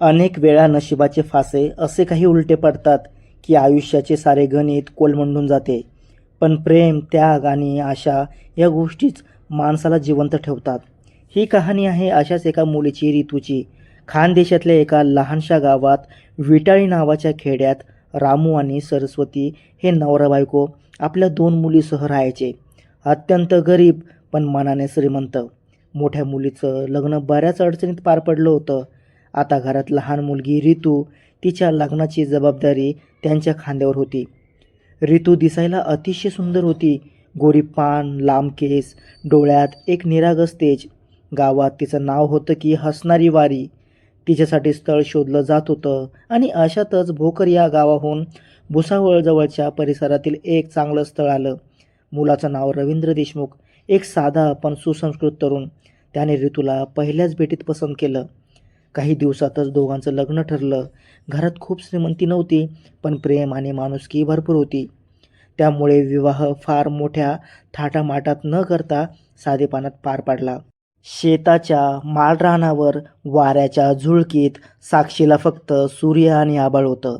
अनेक वेळा नशिबाचे फासे असे काही उलटे पडतात की आयुष्याचे सारे गणित कोलमंडून जाते. पण प्रेम त्याग आणि आशा या गोष्टीच माणसाला जिवंत ठेवतात. ही कहाणी आहे अशाच एका मुलीची ऋतूची खानदेशातल्या एका लहानशा गावात विटाळी नावाच्या खेड्यात रामू आणि सरस्वती हे नवरा बायको आपल्या दोन मुलीसह राहायचे. अत्यंत गरीब पण मनाने श्रीमंत. मोठ्या मुलीचं लग्न बऱ्याच अडचणीत पार पडलं होतं. आता घरात लहान मुलगी ऋतू तिच्या लग्नाची जबाबदारी त्यांच्या खांद्यावर होती. ऋतू दिसायला अतिशय सुंदर होती. गोरी पान लांब केस डोळ्यात एक निरागस तेज गावात तिचं नाव होतं की हसणारी वारी. तिच्यासाठी स्थळ शोधलं जात होतं आणि अशातच भोकर या गावाहून भुसावळजवळच्या परिसरातील एक चांगलं स्थळ आलं. मुलाचं नाव रवींद्र देशमुख एक साधा पण सुसंस्कृत तरुण. त्याने ऋतूला पहिल्याच भेटीत पसंत केलं. काही दिवसातच दोघांचं लग्न ठरलं. घरात खूप श्रीमंती नव्हती पण प्रेम आणि माणुसकी भरपूर होती. त्यामुळे विवाह फार मोठ्या थाटामाटात न करता साधेपणात पार पाडला. शेताच्या माळरानावर वाऱ्याच्या झुळकीत साक्षीला फक्त सूर्य आणि आबाळ होतं.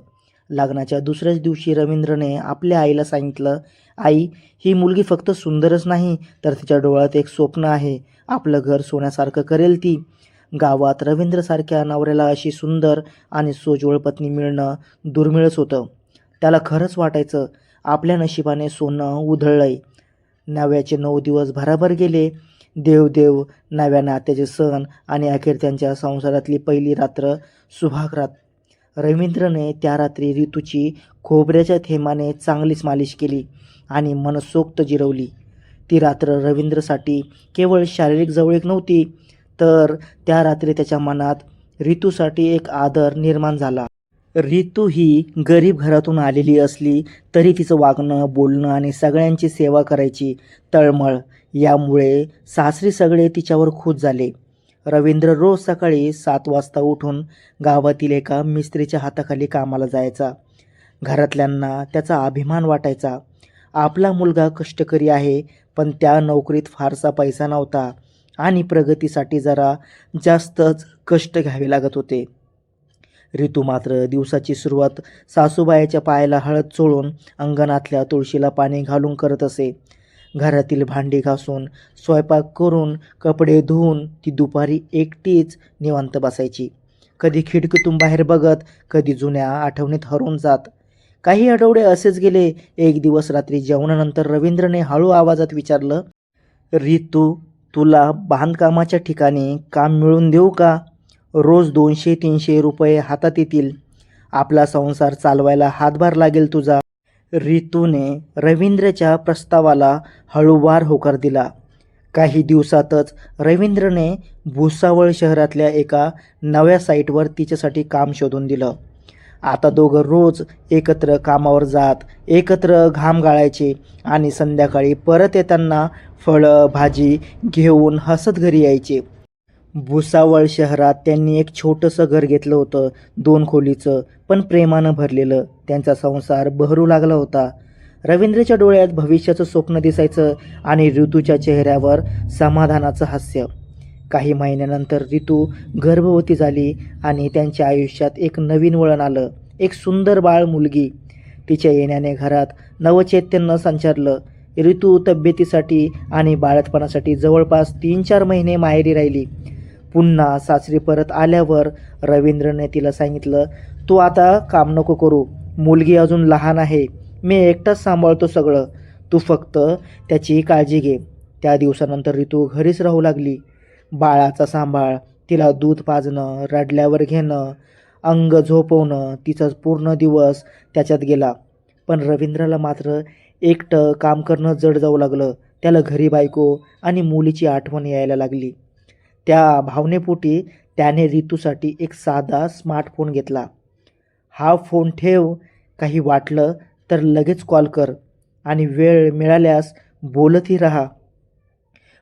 लग्नाच्या दुसऱ्याच दिवशी रवींद्रने आपल्या आईला सांगितलं आई ही मुलगी फक्त सुंदरच नाही तर तिच्या डोळ्यात एक स्वप्न आहे. आपलं घर सोन्यासारखं करेल ती. गावात रवींद्रसारख्या नवऱ्याला अशी सुंदर आणि सोज्वळ पत्नी मिळणं दुर्मिळच होतं. त्याला खरंच वाटायचं आपल्या नशिबाने सोनं उधळलंय. नव्याचे नऊ दिवस भराभर गेले. देवदेव नव्या नात्याचे सण आणि अखेर त्यांच्या संसारातली पहिली रात्र सुभाग रात रवींद्रने त्या रात्री ऋतूची खोबऱ्याच्या थेंबाने चांगलीच मालिश केली आणि मनसोक्त जिरवली. ती रात्र रवींद्रसाठी केवळ शारीरिक जवळीक नव्हती तर त्या रात्री त्याच्या मनात ऋतूसाठी एक आदर निर्माण झाला. ऋतू ही गरीब घरातून आलेली असली तरी तिचं वागणं बोलणं आणि सगळ्यांची सेवा करायची तळमळ. यामुळे सासरी सगळे तिच्यावर खुश झाले. रवींद्र रोज सकाळी सात वाजता उठून गावातील एका मिस्त्रीच्या हाताखाली कामाला जायचा. घरातल्यांना त्याचा अभिमान वाटायचा. आपला मुलगा कष्टकरी आहे पण त्या नोकरीत फारसा पैसा नव्हता. आणि प्रगतीसाठी जरा जास्तच कष्ट घ्यावे लागत होते. ऋतू मात्र दिवसाची सुरुवात सासूबाईच्या पायाला हळद चोळून अंगणातल्या तुळशीला पाणी घालून करत असे. घरातील भांडी घासून स्वयंपाक करून कपडे धुवून ती दुपारी एकटीच निवांत बसायची. कधी खिडकीतून बाहेर बघत कधी जुन्या आठवणीत हरून जात. काही आठवडे असेच गेले. एक दिवस रात्री जेवणानंतर रवींद्रने हळू आवाजात विचारलं ऋतू तुला बांधकामाच्या ठिकाणी काम मिळवून देऊ का? रोज दोनशे तीनशे रुपये हातात येतील. आपला संसार चालवायला हातभार लागेल तुझा. रितूने रवींद्रच्या प्रस्तावाला हळूवार होकार दिला. काही दिवसातच रवींद्रने भुसावळ शहरातल्या एका नव्या साईटवर तिच्यासाठी काम शोधून दिलं. आता दोघं रोज एकत्र कामावर जात एकत्र घाम गाळायचे आणि संध्याकाळी परत येताना फळं भाजी घेऊन हसत घरी यायचे. भुसावळ शहरात त्यांनी एक छोटंसं घर घेतलं होतं दोन खोलीचं पण प्रेमानं भरलेलं. त्यांचा संसार बहरू लागला होता. रवींद्रच्या डोळ्यात भविष्याचं स्वप्न दिसायचं आणि ऋतूच्या चेहऱ्यावर समाधानाचं हास्य. काही महिन्यानंतर ऋतू गर्भवती झाली आणि त्यांच्या आयुष्यात एक नवीन वळण आलं. एक सुंदर बाळ मुलगी. तिच्या येण्याने घरात नवचैतन्य संचारलं. ऋतू तब्येतीसाठी आणि बाळतपणासाठी जवळपास तीन चार महिने माहेरी राहिली. पुन्हा सासरी परत आल्यावर रवींद्रने तिला सांगितलं तू आता काम नको करू. मुलगी अजून लहान आहे. मी एकटाच सांभाळतो सगळं. तू फक्त त्याची काळजी घे. त्या दिवसानंतर ऋतू घरीच राहू लागली. बाळाचा सांभाळ तिला दूध पाजणं रडल्यावर घेणं अंग झोपवणं तिचा पूर्ण दिवस त्याच्यात गेला. पण रवींद्रला मात्र एकटं काम करणं जड जाऊ लागलं. त्याला घरी बायको आणि मुलीची आठवण यायला लागली. त्या भावनेपोटी त्याने ऋतूसाठी एक साधा स्मार्टफोन घेतला. हा फोन ठेव काही वाटलं तर लगेच कॉल कर आणि वेळ मिळाल्यास बोलतही राहा.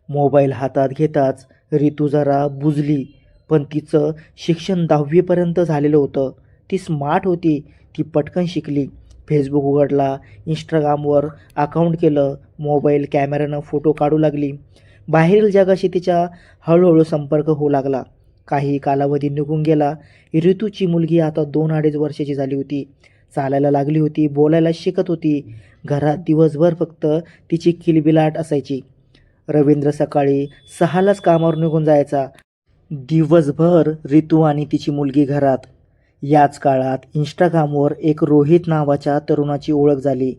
मोबाईल हातात घेताच ऋतू जरा बुजली पण तिचं शिक्षण दहावीपर्यंत झालेलं होतं. ती स्मार्ट होती ती पटकन शिकली. फेसबुक उघडला इंस्टाग्रामवर अकाउंट केलं मोबाईल कॅमेऱ्यानं फोटो काढू लागली. बाहेरील जगाशी तिचा हळूहळू संपर्क होऊ लागला. काही कालावधी निघून गेला. ऋतूची मुलगी आता दोन अडीच वर्षाची झाली होती. चालायला लागली होती बोलायला शिकत होती. घरात दिवसभर फक्त तिची किलबिलाट असायची. रवींद्र सकाळी सहालाच कामावर निघून जायचा. दिवसभर ऋतू आणि तिची मुलगी घरात. याच काळात इंस्टाग्रामवर एक रोहित नावाच्या तरुणाची ओळख झाली.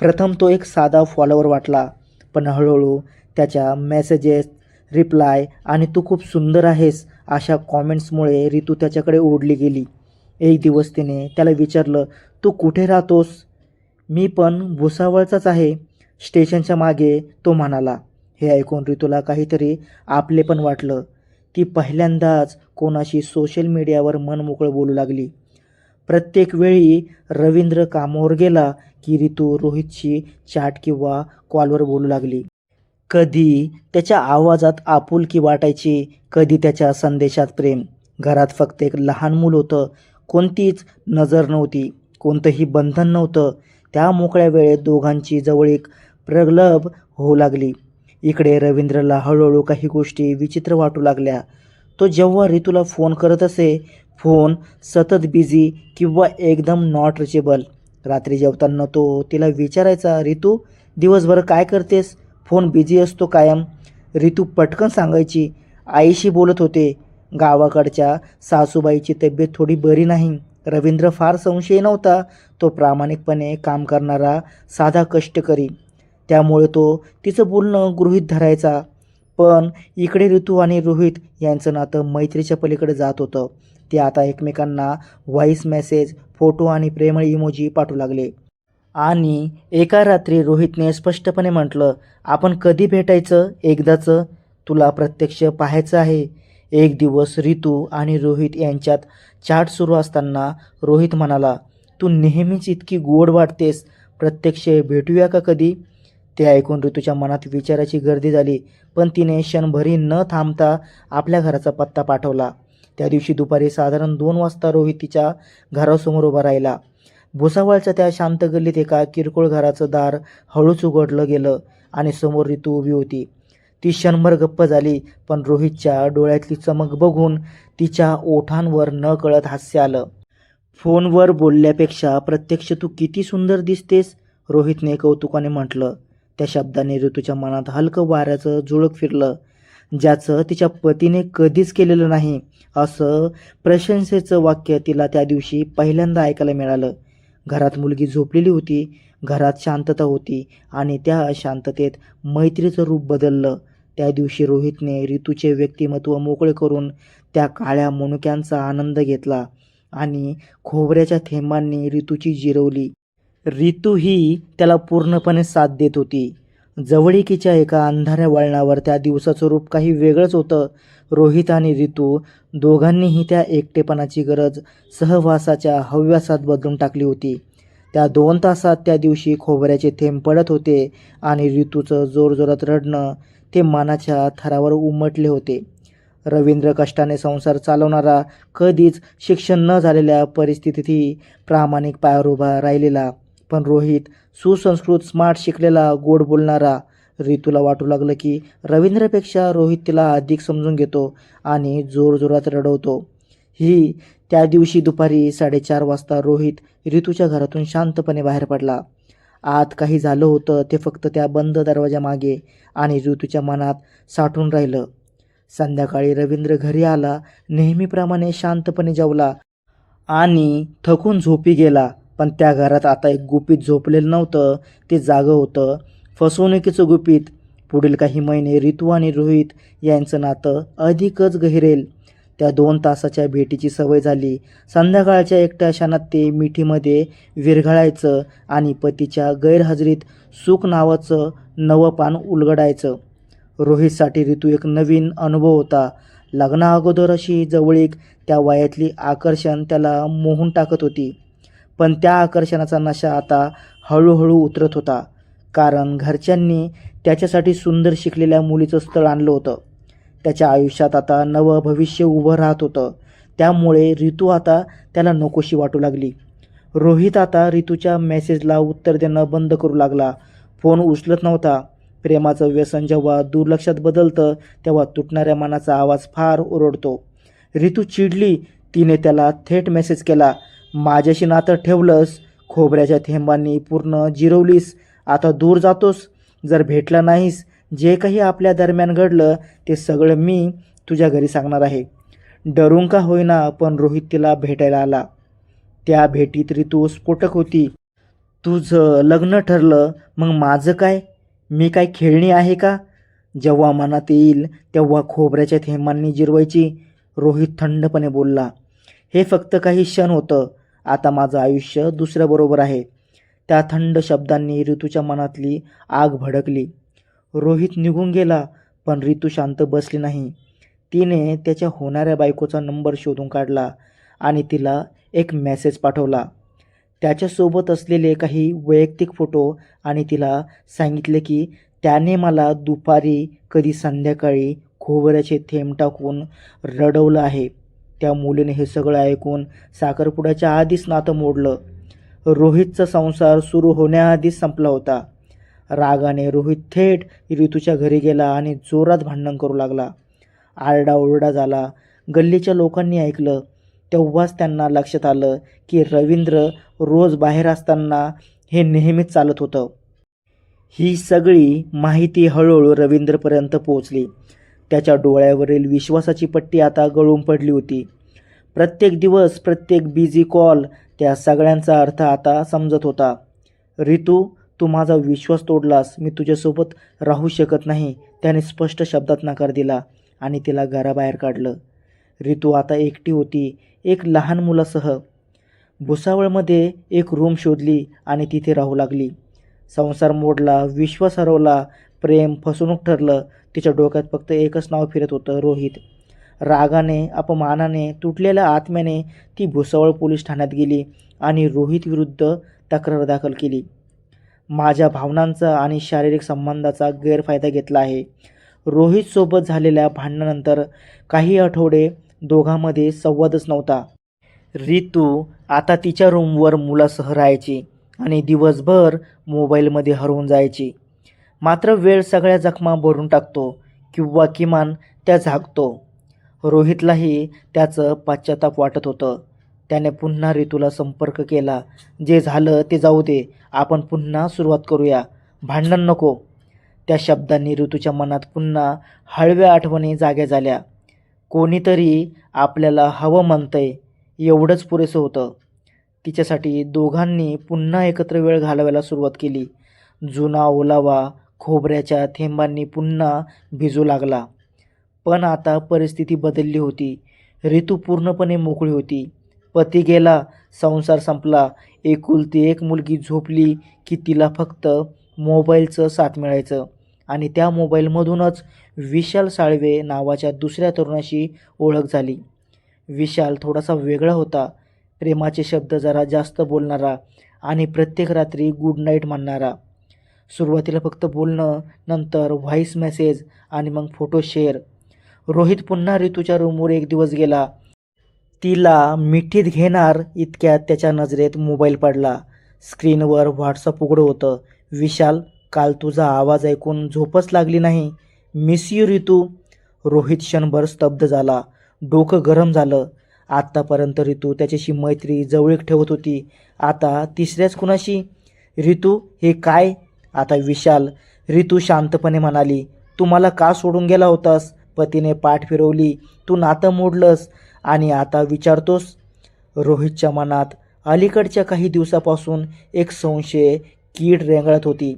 प्रथम तो एक साधा फॉलोवर वाटला पण हळूहळू त्याच्या मेसेजेस रिप्लाय आणि तू खूप सुंदर आहेस अशा कॉमेंट्समुळे ऋतू त्याच्याकडे ओढली गेली. एक दिवस तिने त्याला विचारलं तू कुठे राहतोस? मी पण भुसावळचाच आहे स्टेशनच्या मागे तो म्हणाला. हे ऐकून ऋतूला काहीतरी आपले पण वाटलं. ती पहिल्यांदाच कोणाशी सोशल मीडियावर मन मोकळं बोलू लागली. प्रत्येक वेळी रवींद्र कामावर गेला की ऋतू रोहितशी चॅट किंवा कॉलवर बोलू लागली. कधी त्याच्या आवाजात आपुलकी वाटायची कधी त्याच्या संदेशात प्रेम. घरात फक्त एक लहान मूल होतं कोणतीच नजर नव्हती कोणतंही बंधन नव्हतं. त्या मोकळ्या वेळेत दोघांची जवळीक प्रगल्भ होऊ लागली. इकडे रवींद्रला हळूहळू काही गोष्टी विचित्र वाटू लागल्या. तो जेव्हा ऋतूला फोन करत असे फोन सतत बिझी किंवा एकदम नॉट रिचेबल रात्री जेवताना तो तिला विचारायचा ऋतू दिवसभर काय करतेस? फोन बिझी असतो कायम. ऋतू पटकन सांगायची आईशी बोलत होते. गावाकडच्या सासूबाईची तब्येत थोडी बरी नाही. रवींद्र फार संशय नव्हता. तो प्रामाणिकपणे काम करणारा साधा कष्टकरी. त्यामुळे तो तिचं बोलणं गृहित धरायचा. पण इकडे ऋतू आणि रोहित यांचं नातं मैत्रीच्या पलीकडे जात होतं. ते आता एकमेकांना व्हॉईस मेसेज फोटो आणि प्रेमळ इमोजी पाठवू लागले. आणि एका रात्री रोहितने स्पष्टपणे म्हटलं आपण कधी भेटायचं? एकदाचं? तुला प्रत्यक्ष पाहायचं आहे. एक दिवस ऋतू आणि रोहित यांच्यात चॅट सुरू असताना रोहित म्हणाला तू नेहमीच इतकी गोड वाटतेस. प्रत्यक्ष भेटूया का कधी? ते ऐकून ऋतूच्या मनात विचाराची गर्दी झाली पण तिने क्षणभरी न थांबता आपल्या घराचा पत्ता पाठवला. त्या दिवशी दुपारी साधारण दोन वाजता रोहित तिच्या घरासमोर उभा राहिला. भुसावळच्या त्या शांत गल्लीत एका किरकोळ घराचं दार हळूच उघडलं गेलं आणि समोर ऋतू उभी होती. ती क्षणभर गप्प झाली पण रोहितच्या डोळ्यातली चमक बघून तिच्या ओठांवर न कळत हास्य आलं. फोनवर बोलल्यापेक्षा प्रत्यक्ष तू किती सुंदर दिसतेस रोहितने कौतुकाने म्हटलं. त्या शब्दाने ऋतूच्या मनात हलकं वाऱ्याचं जुळक फिरलं ज्याचं तिच्या पतीने कधीच केलेलं नाही. असं प्रशंसेचं वाक्य तिला त्या दिवशी पहिल्यांदा ऐकायला मिळालं. घरात मुलगी झोपलेली होती घरात शांतता होती आणि त्या शांततेत मैत्रीचं रूप बदललं. त्या दिवशी रोहितने ऋतूचे व्यक्तिमत्व मोकळे करून त्या काळ्या मनुक्यांचा आनंद घेतला आणि खोबऱ्याच्या थेंबांनी ऋतूची जिरवली. ऋतू ही त्याला पूर्णपणे साथ देत होती. जवळिकीच्या एका अंधाऱ्या वळणावर त्या दिवसाचं रूप काही वेगळंच होतं. रोहित आणि ऋतू दोघांनीही त्या एकटेपणाची गरज सहवासाच्या हव्यासात बदलून टाकली होती. त्या दोन तासात त्या दिवशी खोबऱ्याचे थेंब पडत होते आणि ऋतूचं जोरजोरात रडणं ते मानाच्या थरावर उमटले होते. रवींद्र कष्टाने संसार चालवणारा कधीच शिक्षण न झालेल्या परिस्थितीतही प्रामाणिक पायावर उभा राहिलेला पण रोहित सुसंस्कृत स्मार्ट शिकलेला गोड बोलणारा. ऋतूला वाटू लागलं की रवींद्रपेक्षा रोहित तिला अधिक समजून घेतो आणि जोरजोरात रडवतो. ही त्या दिवशी दुपारी साडेचार वाजता रोहित ऋतूच्या घरातून शांतपणे बाहेर पडला. आत काही झालं होतं ते फक्त त्या बंद दरवाजामागे आणि ऋतूच्या मनात साठून राहिलं. संध्याकाळी रवींद्र घरी आला नेहमीप्रमाणे शांतपणे जेवला आणि थकून झोपी गेला. पण त्या घरात आता एक गुपित झोपलेलं नव्हतं ते जागं होतं. फसवणुकीचं गुपित. पुढील काही महिने ऋतू आणि रोहित यांचं नातं अधिकच गहिरेल. त्या दोन तासाच्या भेटीची सवय झाली. संध्याकाळच्या एकट्या क्षणात ते मिठीमध्ये विरघळायचं आणि पतीच्या गैरहजेरीत सुख नावाचं नवं पान उलगडायचं. रोहितसाठी ऋतू एक नवीन अनुभव होता. लग्ना अगोदर अशी जवळीक त्या वयातली आकर्षण त्याला मोहून टाकत होती. पण त्या आकर्षणाचा नशा आता हळूहळू उतरत होता. कारण घरच्यांनी त्याच्यासाठी सुंदर शिकलेल्या मुलीचं स्थळ आणलं होतं. त्याच्या आयुष्यात आता नवं भविष्य उभं राहत होतं. त्यामुळे ऋतू आता त्याला नकोशी वाटू लागली. रोहित आता ऋतूच्या मेसेजला उत्तर देणं बंद करू लागला. फोन उचलत नव्हता. प्रेमाचं व्यसन जेव्हा दुर्लक्षात बदलतं तेव्हा तुटणाऱ्या मनाचा आवाज फार ओरडतो. ऋतू चिडली. तिने त्याला थेट मेसेज केला. माझ्याशी नातं ठेवलंस खोबऱ्याच्या थेंबांनी पूर्ण जिरवलीस आता दूर जातोस. जर भेटला नाहीस जे काही आपल्या दरम्यान घडलं ते सगळं मी तुझ्या घरी सांगणार आहे. डरून का होईना पण रोहित तिला भेटायला आला. त्या भेटीत ऋतू स्फोटक होती. तुझं लग्न ठरलं मग माझं काय? मी काय खेळणी आहे का? जेव्हा मनात येईल तेव्हा खोबऱ्याच्या थेंबांनी जिरवायची रोहित थंडपणे बोलला. हे फक्त काही क्षण होतं. आता माझं आयुष्य दुसऱ्याबरोबर आहे. त्या थंड शब्दांनी ऋतूच्या मनातली आग भडकली. रोहित निघून गेला पण ऋतू शांत बसली नाही. तिने त्याच्या होणाऱ्या बायकोचा नंबर शोधून काढला आणि तिला एक मेसेज पाठवला. त्याच्यासोबत असलेले काही वैयक्तिक फोटो आणि तिला सांगितले की त्याने मला दुपारी कधी संध्याकाळी खोबऱ्याचे थेंब टाकून रडवलं आहे. त्या मुलीने हे सगळं ऐकून साखरपुड्याच्या आधीच नातं मोडलं. रोहितचा संसार सुरू होण्याआधीच संपला होता. रागाने रोहित थेट ऋतूच्या घरी गेला आणि जोरात भांडण करू लागला. आरडाओरडा झाला. गल्लीच्या लोकांनी ऐकलं. तेव्हाच त्यांना लक्षात आलं की रवींद्र रोज बाहेर असताना हे नेहमीच चालत होतं. ही सगळी माहिती हळूहळू रवींद्रपर्यंत पोहोचली. त्याच्या डोळ्यावरील विश्वासाची पट्टी आता गळून पडली होती. प्रत्येक दिवस प्रत्येक बिझी कॉल त्या सगळ्यांचा अर्थ आता समजत होता. रितू तू माझा विश्वास तोडलास. मी तुझ्यासोबत राहू शकत नाही त्याने स्पष्ट शब्दात नकार दिला आणि तिला घराबाहेर काढलं. रितू आता एकटी होती. एक लहान मुलासह. भुसावळमध्ये एक रूम शोधली आणि तिथे राहू लागली. संसार मोडला विश्वास हरवला प्रेम फसवणूक ठरलं तिच्या डोक्यात फक्त एकच नाव फिरत होतं रोहित. रागाने अपमानाने तुटलेल्या आत्म्याने ती भुसावळ पोलीस ठाण्यात गेली आणि रोहित विरुद्ध तक्रार दाखल केली. माझ्या भावनांचा आणि शारीरिक संबंधाचा गैरफायदा घेतला आहे. रोहितसोबत झालेल्या भांडणानंतर काही आठवडे दोघांमध्ये संवादच नव्हता. रितू आता तिच्या रूमवर मुलासह राहायची आणि दिवसभर मोबाईलमध्ये हरवून जायची. मात्र वेळ सगळ्या जखमा भरून टाकतो किंवा किमान त्या झाकतो. रोहितलाही त्याचं पाश्चाताप वाटत होतं. त्याने पुन्हा ऋतूला संपर्क केला. जे झालं ते जाऊ दे आपण पुन्हा सुरुवात करूया. भांडण नको. त्या शब्दांनी ऋतूच्या मनात पुन्हा हळव्या आठवणी जाग्या झाल्या. कोणीतरी आपल्याला हवं म्हणतंय एवढंच पुरेसं होतं. तिच्यासाठी दोघांनी पुन्हा एकत्र वेळ घालवायला सुरुवात केली. जुना ओलावा खोबऱ्याच्या थेंबांनी पुन्हा भिजू लागला. पण आता परिस्थिती बदलली होती. ऋतू पूर्णपणे मोकळी होती. पती गेला संसार संपला. एकुलती एक मुलगी झोपली की तिला फक्त मोबाईलचं साथ मिळायचं. आणि त्या मोबाईलमधूनच विशाल साळवे नावाच्या दुसऱ्या तरुणाशी ओळख झाली. विशाल थोडासा वेगळा होता. प्रेमाचे शब्द जरा जास्त बोलणारा आणि प्रत्येक रात्री गुड नाईट म्हणणारा. सुरुवातीला फक्त बोलणं नंतर व्हॉईस मेसेज आणि मग फोटो शेअर रोहित पुन्हा ऋतूच्या रूमवर एक दिवस गेला. तिला मिठीत घेणार इतक्यात त्याच्या नजरेत मोबाईल पडला. स्क्रीनवर व्हॉट्सअप उघडं होतं. विशाल काल तुझा आवाज ऐकून झोपच लागली नाही. मिस यू ऋतू. रोहित क्षणभर स्तब्ध झाला. डोकं गरम झालं. आत्तापर्यंत ऋतू त्याच्याशी मैत्री जवळीक ठेवत होती. आता तिसऱ्याच कुणाशी ऋतू हे काय? आता विशाल रितू शांतपणे म्हणाली तू मला का सोडून गेला होतास? पतीने पाठ फिरवली तू नातं मोडलंस आणि आता विचारतोस? रोहितच्या मनात अलीकडच्या काही दिवसापासून एक संशय कीड रेंगळत होती.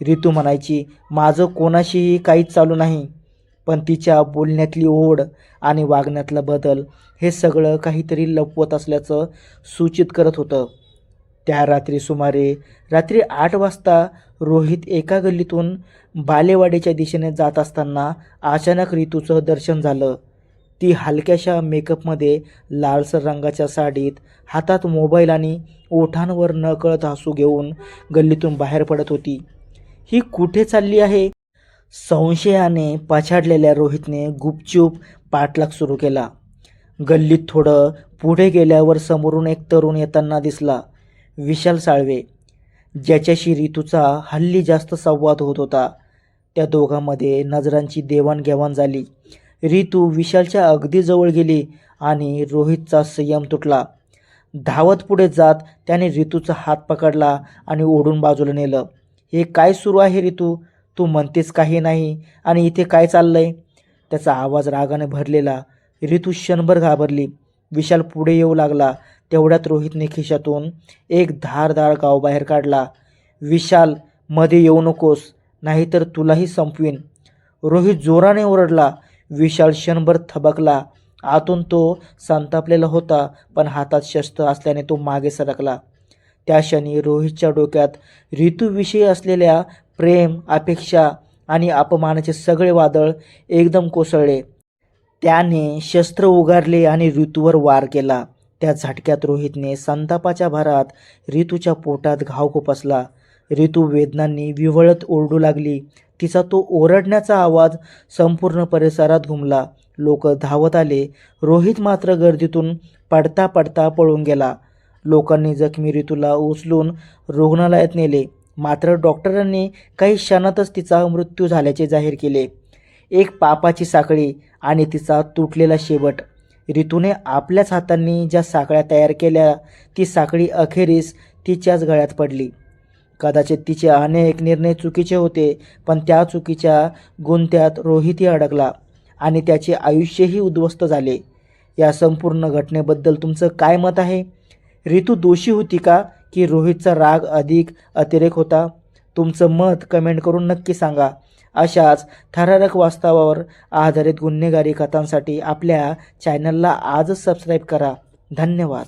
रितू म्हणायची माझं कोणाशीही काहीच चालू नाही. पण तिच्या बोलण्यातली ओढ आणि वागण्यातला बदल हे सगळं काहीतरी लपवत असल्याचं सूचित करत होतं. त्या रात्री सुमारे रात्री आठ वाजता रोहित एका गल्लीतून बालेवाडीच्या दिशेने जात असताना अचानक ऋतूचं दर्शन झालं. ती हलक्याशा मेकअपमध्ये लालसर रंगाच्या साडीत हातात मोबाईल आणि ओठांवर नकळत हसू घेऊन गल्लीतून बाहेर पडत होती. ही कुठे चालली आहे? संशयाने पछाडलेल्या रोहितने गुपचूप पाठलाग सुरू केला. गल्लीत थोडं पुढे गेल्यावर समोरून एक तरुण येताना दिसला. विशाल साळवे ज्याच्याशी ऋतूचा हल्ली जास्त संवाद होत होता. त्या दोघांमध्ये नजरांची देवाणघेवाण झाली. रितू विशालच्या अगदी जवळ गेली आणि रोहितचा संयम तुटला. धावत पुढे जात त्याने रितूचा हात पकडला आणि ओढून बाजूला नेलं. हे काय सुरू आहे रितू? तू म्हणतेस काही नाही आणि इथे काय चाललंय? त्याचा आवाज रागाने भरलेला. रितू क्षणभर घाबरली. विशाल पुढे येऊ लागला. तेवढ्यात रोहितने खिशातून एक धारदार गाव बाहेर काढला. विशाल मध्ये येऊ नकोस नाहीतर तुलाही संपवीन. रोहित जोराने ओरडला. विशाल क्षणभर थबकला. आतून तो संतापलेला होता पण हातात शस्त्र असल्याने तो मागे सरकला. त्या क्षणी रोहितच्या डोक्यात ऋतूविषयी असलेल्या प्रेम अपेक्षा आणि अपमानाचे सगळे वादळ एकदम कोसळले. त्याने शस्त्र उगारले आणि ऋतूवर वार केला. त्या झटक्यात रोहितने संतापाच्या भरात ऋतूच्या पोटात घाव खुपसला. ऋतू वेदनांनी विवळत ओरडू लागली. तिचा तो ओरडण्याचा आवाज संपूर्ण परिसरात घुमला. लोक धावत आले. रोहित मात्र गर्दीतून पडता पडता पळून गेला. लोकांनी जखमी ऋतूला उचलून रुग्णालयात नेले. मात्र डॉक्टरांनी काही क्षणातच तिचा मृत्यू झाल्याचे जाहीर केले. एक पापाची साखळी आणि तिचा तुटलेला शेवट रितूने आपल्याच हातांनी ज्या साखळ्या तयार केल्या ती साखळी अखेरीस तिच्याच गळ्यात पडली. कदाचित तिचे अनेक निर्णय चुकीचे होते पण त्या चुकीच्या गुंत्यात रोहितही अडकला आणि त्याचे आयुष्यही उद्ध्वस्त झाले. या संपूर्ण घटनेबद्दल तुमचं काय मत आहे? रितू दोषी होती का की रोहितचा राग अधिक अतिरेक होता? तुमचं मत कमेंट करून नक्की सांगा. अशाच थरारक वास्तवावर आधारित गुन्हेगारी कथांसाठी आपल्या चॅनलला आजच सबस्क्राईब करा. धन्यवाद.